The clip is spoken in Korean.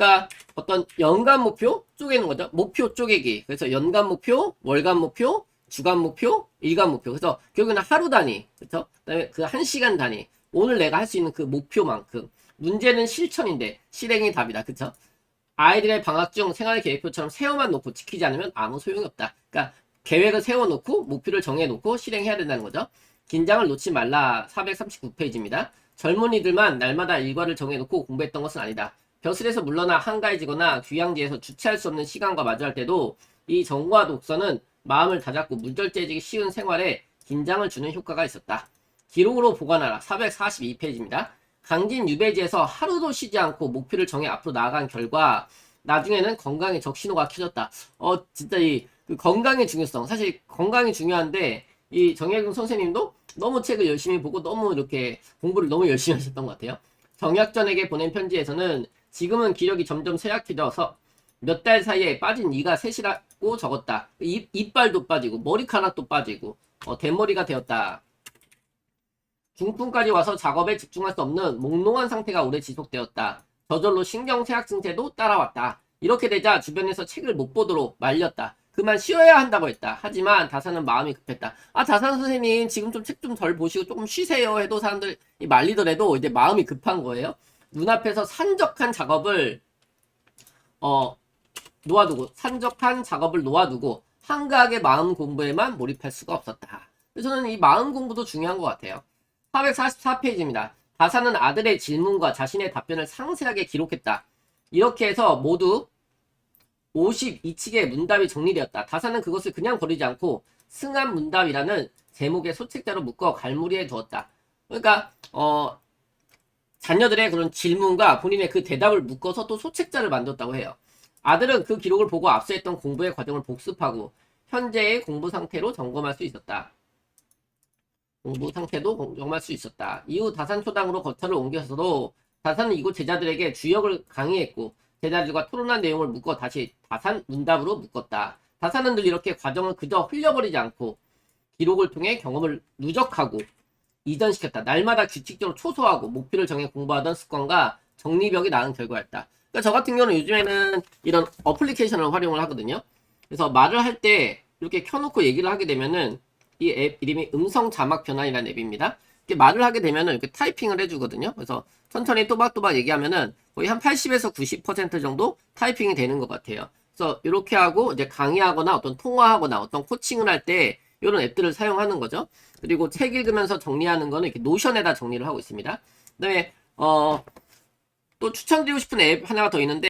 그러니까 어떤 연간 목표 쪼개는 거죠. 목표 쪼개기. 그래서 연간 목표, 월간 목표, 주간 목표, 일간 목표. 그래서 결국에는 하루 단위, 그렇죠? 그다음에 그 한 시간 단위. 오늘 내가 할 수 있는 그 목표만큼. 문제는 실천인데 실행이 답이다. 그렇죠? 아이들의 방학 중 생활 계획표처럼 세워만 놓고 지키지 않으면 아무 소용이 없다. 그러니까 계획을 세워놓고 목표를 정해놓고 실행해야 된다는 거죠. 긴장을 놓지 말라 439페이지입니다. 젊은이들만 날마다 일과를 정해놓고 공부했던 것은 아니다. 벼슬에서 물러나 한가해지거나 귀향지에서 주체할 수 없는 시간과 마주할 때도 이 정과 독서는 마음을 다잡고 물절제해지기 쉬운 생활에 긴장을 주는 효과가 있었다. 기록으로 보관하라 442페이지입니다. 강진 유배지에서 하루도 쉬지 않고 목표를 정해 앞으로 나아간 결과 나중에는 건강에 적신호가 켜졌다. 어 진짜 이 그 건강의 중요성 사실 건강이 중요한데 이 정혜경 선생님도 너무 책을 열심히 보고 너무 이렇게 공부를 너무 열심히 하셨던 것 같아요. 정약전에게 보낸 편지에서는 지금은 기력이 점점 쇠약해져서 몇 달 사이에 빠진 이가 셋이라고 적었다. 입, 이빨도 빠지고 머리카락도 빠지고 어, 대머리가 되었다. 중풍까지 와서 작업에 집중할 수 없는 몽롱한 상태가 오래 지속되었다. 저절로 신경쇠약 증세도 따라왔다. 이렇게 되자 주변에서 책을 못 보도록 말렸다. 그만 쉬어야 한다고 했다. 하지만 다사는 마음이 급했다. 아, 다산 선생님, 지금 좀 책 좀 덜 보시고 조금 쉬세요. 해도 사람들이 말리더라도 이제 마음이 급한 거예요. 눈앞에서 산적한 작업을, 어, 놓아두고, 산적한 작업을 놓아두고, 한가하게 마음 공부에만 몰입할 수가 없었다. 저는 이 마음 공부도 중요한 것 같아요. 444페이지입니다. 다사는 아들의 질문과 자신의 답변을 상세하게 기록했다. 이렇게 해서 모두 52칙의 문답이 정리되었다. 다사는 그것을 그냥 버리지 않고 승한 문답이라는 제목의 소책자로 묶어 갈무리에 두었다. 그러니까 어 자녀들의 그런 질문과 본인의 그 대답을 묶어서 또 소책자를 만들었다고 해요. 아들은 그 기록을 보고 앞서 했던 공부의 과정을 복습하고 현재의 공부 상태로 점검할 수 있었다. 공부 상태도 점검할 수 있었다. 이후 다산 초당으로 거처를 옮겨서도 다산은 이곳 제자들에게 주역을 강의했고 제자들과 토론한 내용을 묶어 다시 다산 문답으로 묶었다. 다산은 늘 이렇게 과정을 그저 흘려버리지 않고 기록을 통해 경험을 누적하고 이전시켰다. 날마다 규칙적으로 초소하고 목표를 정해 공부하던 습관과 정리벽이 나은 결과였다. 그러니까 저 같은 경우는 요즘에는 이런 어플리케이션을 활용을 하거든요. 그래서 말을 할 때 이렇게 켜놓고 얘기를 하게 되면은 이 앱 이름이 음성 자막 변환이라는 앱입니다. 이렇게 말을 하게 되면은 이렇게 타이핑을 해주거든요. 그래서 천천히 또박또박 얘기하면은 거의 한 80에서 90% 정도 타이핑이 되는 것 같아요. 그래서 이렇게 하고 이제 강의하거나 어떤 통화하거나 어떤 코칭을 할 때 이런 앱들을 사용하는 거죠. 그리고 책 읽으면서 정리하는 거는 이렇게 노션에다 정리를 하고 있습니다. 그다음에 어, 또 추천드리고 싶은 앱 하나가 더 있는데